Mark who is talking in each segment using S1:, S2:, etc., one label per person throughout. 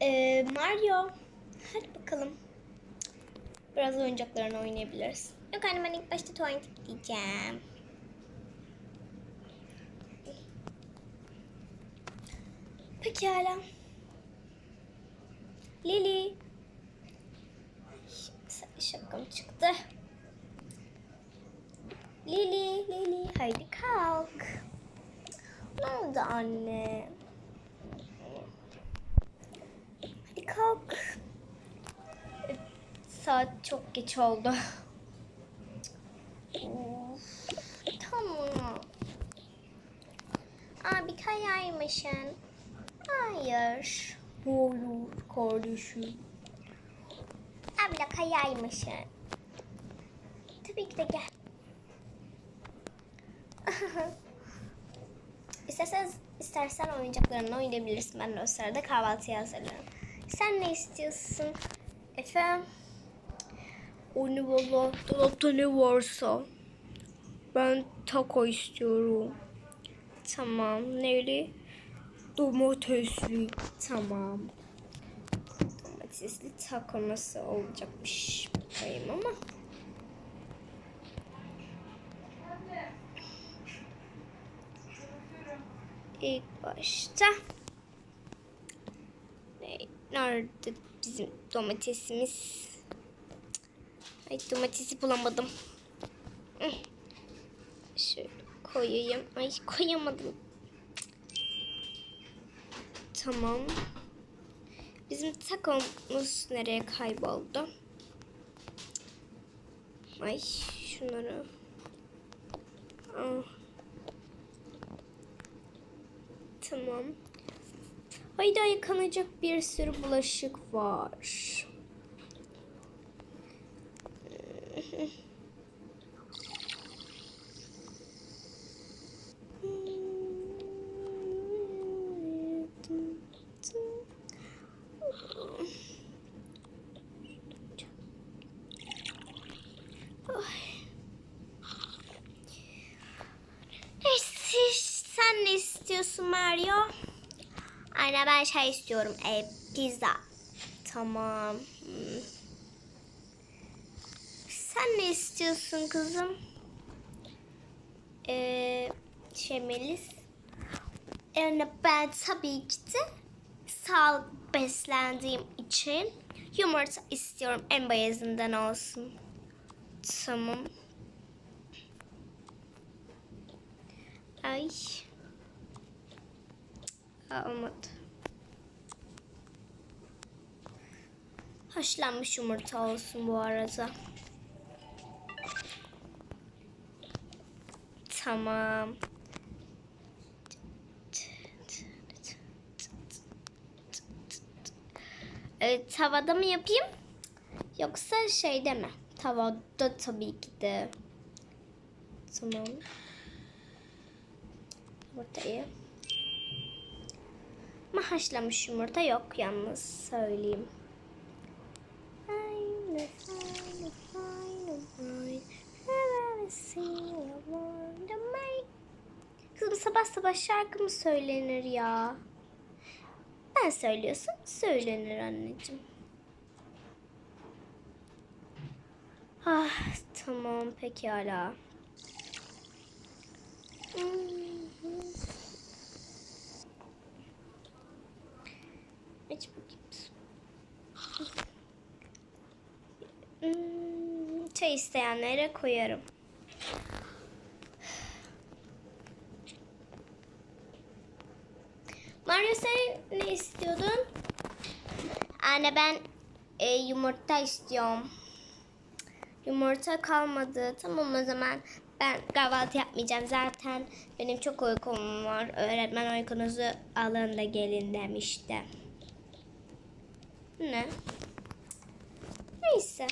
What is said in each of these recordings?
S1: Ee, Mario. Hadi bakalım. Biraz oyuncaklarını oynayabiliriz. Yok anne ben ilk başta tuvalete gideceğim. Pekala. Lili. Şapkam çıktı. Lili, Lili. Haydi kalk. Ne oldu anne? Hadi kalk. Saat çok geç oldu. Tamam. Abi kayaymışsın. Hayır. Hayır kardeşim. Abi de kayaymışsın. Tabii ki de gel. İstersen, istersen oyuncaklarını oynayabilirsin. Ben de o sırada kahvaltıya hazırlarım. Sen ne istiyorsun? Efendim? O ne valla? Dolapta ne varsa. Ben taco istiyorum. Tamam. Neyli? Domatesli. Tamam. Domatesli taco nasıl olacakmış? Bakayım ama. İlk başta nerede bizim domatesimiz? Ay domatesi bulamadım. Şöyle koyayım. Ay koyamadım. Tamam. Bizim takomuz nereye kayboldu? Ay şunları. Ah. Tamam. Hayda yıkanacak bir sürü bulaşık var. Sen ne istiyorsun Mario? Anne ben şey istiyorum. E, pizza. Tamam. Sen ne istiyorsun kızım? Ee, şey Melis. Yani ben tabii ki de sağlık beslendiğim için yumurta istiyorum. En beyazından olsun. Tamam. Ay. Aa, olmadı. Haşlanmış yumurta olsun bu arada. Tamam. Ee, tavada mı yapayım? Yoksa şeyde mi? Tavada tabii ki de. Tamam. Yumurtayı. Ama haşlanmış yumurta yok yalnız söyleyeyim. Kızım sabah sabah şarkı mı söylenir ya? Ben söylüyorsun söylenir anneciğim. Ah tamam pekala. Hmm. Aç bakayım. Hmm, çay isteyenlere koyarım. Mario sen ne istiyordun? Anne ben e, yumurta istiyorum. Yumurta kalmadı. Tamam o zaman ben kahvaltı yapmayacağım. Zaten benim çok uykum var. Öğretmen uykunuzu alın da gelin demişti. Ne? Neyse.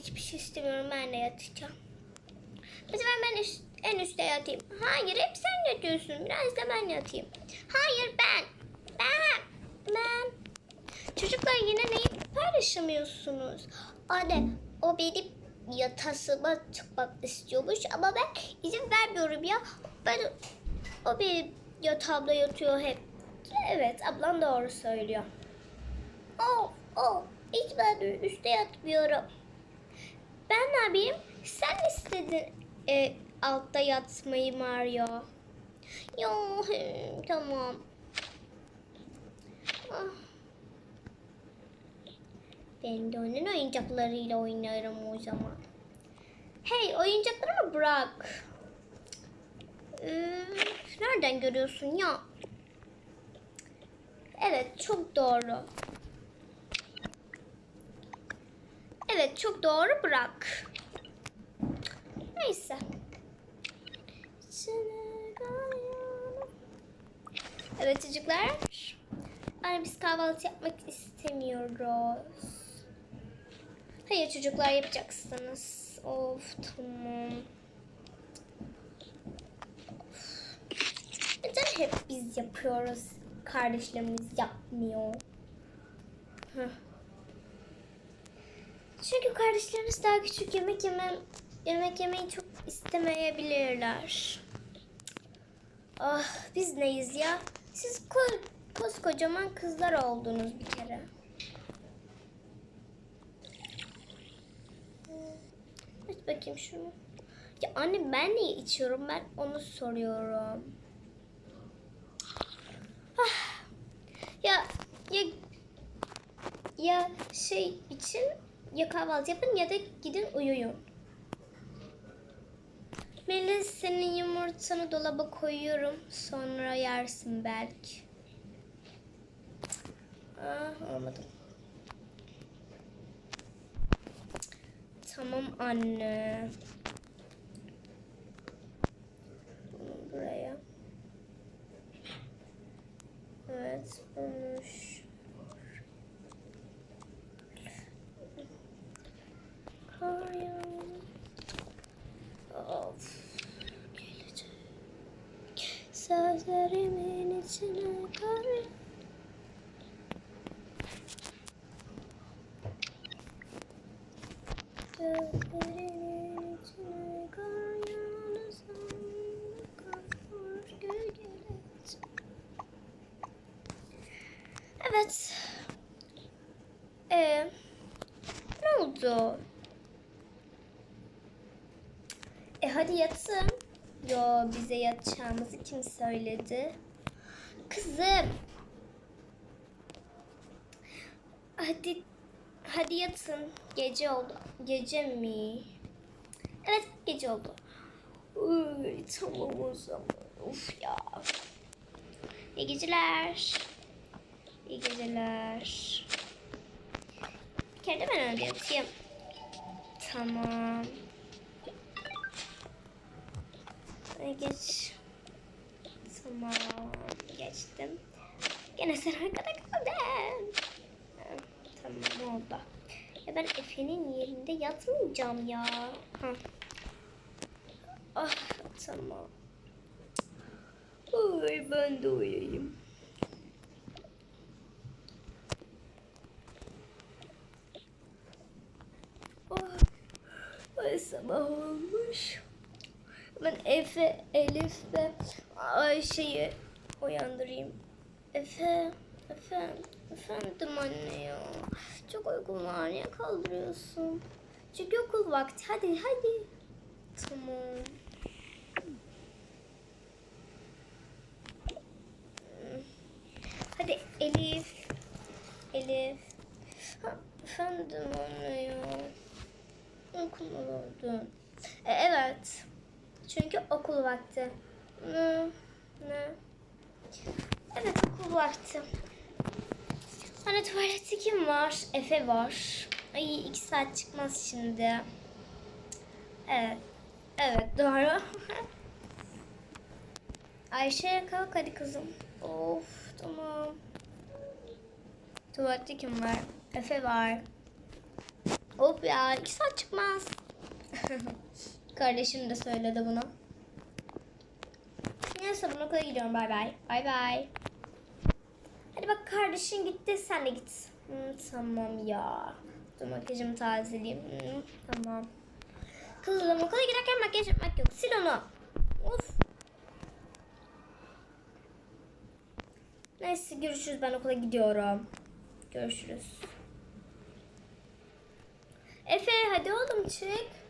S1: Hiçbir şey istemiyorum. Ben de yatacağım. Bu sefer ben üst- en üstte yatayım. Hayır hep sen yatıyorsun. Biraz da ben yatayım. Hayır ben. Ben. Ben. Çocuklar yine neyi paylaşamıyorsunuz? Anne o benim yatasıma çıkmak istiyormuş ama ben izin vermiyorum ya. Ben o benim yatağımda yatıyor hep. Evet ablam doğru söylüyor. Oh, oh. Hiç ben üstte yatmıyorum. Ben yapayım? Sen istedin e, altta yatmayı Mario. Yo, he, tamam. Ah. Ben de onun oyuncaklarıyla oynarım o zaman. Hey oyuncaklarımı bırak. Ee, nereden görüyorsun ya? Evet çok doğru. Evet çok doğru bırak. Neyse. Evet çocuklar. Yani biz kahvaltı yapmak istemiyoruz. Hayır çocuklar yapacaksınız. Of tamam. Of. Neden hep biz yapıyoruz? Kardeşlerimiz yapmıyor. Heh. Çünkü kardeşlerimiz daha küçük yemek yemem yemek yemeyi çok istemeyebilirler. Ah biz neyiz ya? Siz ko koskocaman kızlar oldunuz bir kere. Aç bakayım şunu. Ya anne ben niye içiyorum? Ben onu soruyorum. Ah. Ya ya ya şey için ya kahvaltı yapın ya da gidin uyuyun. Melis senin yumurtanı dolaba koyuyorum. Sonra yersin belki. Ah olmadı. Tamam anne. Bunu buraya. Evet, bunu Sözlerimin içine kar yağ- Gözlerinin içine kar yağmasam kar gölgelet. Evet. Ee, ne oldu? E hadi yatın. Yo bize yatacağımızı kim söyledi? Kızım. Hadi hadi yatın. Gece oldu. Gece mi? Evet gece oldu. Uy, tamam o zaman. Uf ya. İyi geceler. İyi geceler. Bir kere de ben önce yatayım. Tamam. Geç. Tamam. Geçtim. Gene sen arkada kaldın. Tamam oldu. Ya ben Efe'nin yerinde yatmayacağım ya. Ha. Ah tamam. Ay ben de uyuyayım. Ay sabah olmuş. Ben Efe, Elif ve Ayşe'yi uyandırayım. Efe, Efe, efendim anne ya. Çok uykum var. Niye kaldırıyorsun? Çünkü okul vakti. Hadi, hadi. Tamam. Hadi Elif. Elif. Ha, efendim anne ya. Uykum oldu. E, evet. Çünkü okul vakti. Ne? Ne? Evet okul vakti. Hani tuvalette kim var? Efe var. Ay iki saat çıkmaz şimdi. Evet. Evet doğru. Ayşe kalk hadi kızım. Of tamam. Tuvalette kim var? Efe var. Of ya iki saat çıkmaz. Kardeşim de söyledi bunu. Neyse ben okula gidiyorum bay bay. Bay bay. Hadi bak kardeşin gitti sen de git. Hmm, tamam ya. Dur makyajımı tazeleyeyim. Hmm, tamam. Kızım okula giderken makyaj yapmak yok. Sil onu. Of. Neyse görüşürüz ben okula gidiyorum. Görüşürüz. Efe hadi oğlum çık.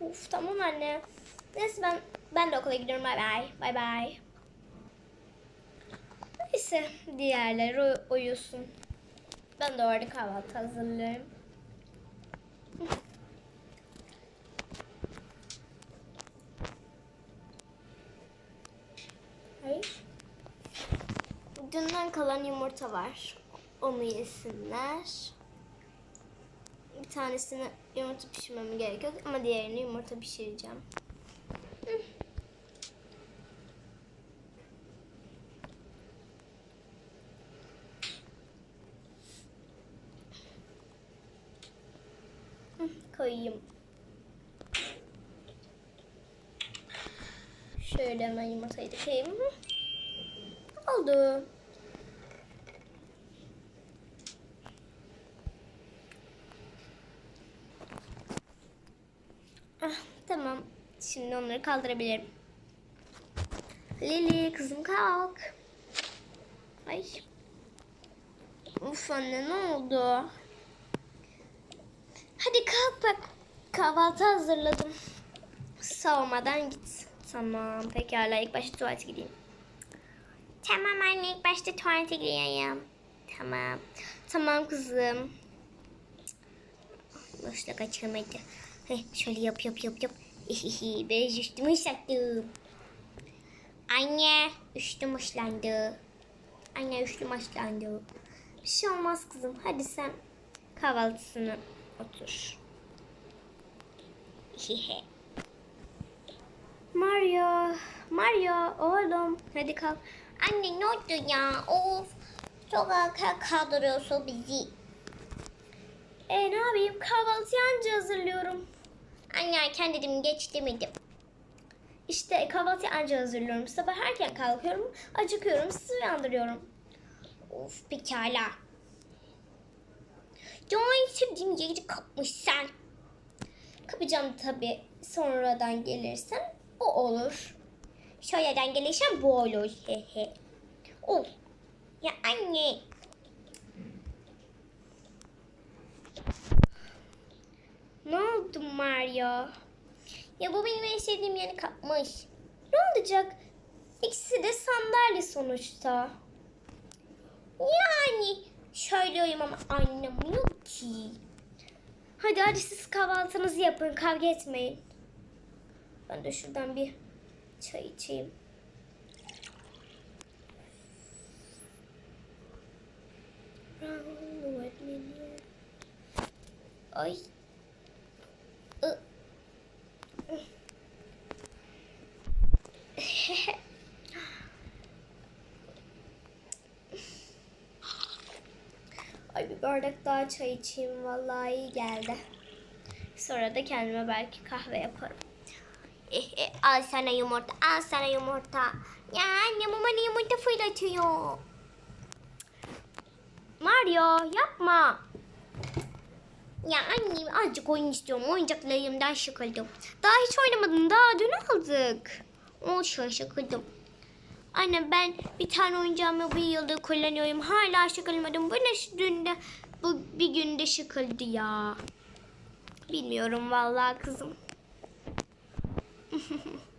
S1: Uf tamam anne. Neyse ben ben de okula gidiyorum. Bay bay. Bay bay. Neyse diğerleri uy- uyusun. Ben de orada kahvaltı hazırlarım. Hayır. Dünden kalan yumurta var. Onu yesinler. Bir tanesini yumurta pişirmem gerekiyor ama diğerini yumurta pişireceğim. Koyayım. Şöyle hemen yumurtayı da koyayım. Oldu. Ah, tamam. Şimdi onları kaldırabilirim. Lili kızım kalk. Ay. Uf anne ne oldu? Hadi kalk bak. Kahvaltı hazırladım. Soğumadan git. Tamam pekala ilk başta tuvalete gideyim. Tamam anne ilk başta tuvalete gireyim. Tamam. Tamam kızım. Boşluk açılmadı. Heh, şöyle yap yap yap yap. ben üstümü ıslattım. Anne üstüm ıslandı. Anne üstüm ıslandı. Bir şey olmaz kızım. Hadi sen kahvaltısını otur. Mario, Mario oğlum hadi kalk. Anne ne oldu ya? Of. Erken kaldırıyorsun bizi. E ne yapayım? Kahvaltıyı anca hazırlıyorum. Anne erken dedim geç demedim. İşte kahvaltıyı anca hazırlıyorum. Sabah erken kalkıyorum, acıkıyorum, sizi uyandırıyorum. Of pekala. Can sevdiğim yeri kapmış sen. Kapacağım tabii. Sonradan gelirsem o olur. Sonradan gelirsem bu olur. Hehe. Of. Ya anne. Ne oldu Mario? Ya bu benim en sevdiğim yeri kapmış. Ne olacak? İkisi de sandalye sonuçta. Yani söylüyorum ama anlamıyor ki. Hadi hadi siz kahvaltınızı yapın. Kavga etmeyin. Ben de şuradan bir çay içeyim. Ay. Ü. Ay bir bardak daha çay içeyim. Vallahi iyi geldi. Sonra da kendime belki kahve yaparım. Eh, eh, al sana yumurta, al sana yumurta. Ya annem bana yumurta fırlatıyor. Mario yapma. Ya annem azıcık oyun istiyorum. Oyuncaklarımdan sıkıldım. Daha hiç oynamadım. Daha dün aldık. Olsun sıkıldım. Anne ben bir tane oyuncağımı bir yıldır kullanıyorum. Hala sıkılmadım. Bu ne dünde bu bir günde sıkıldı ya. Bilmiyorum vallahi kızım.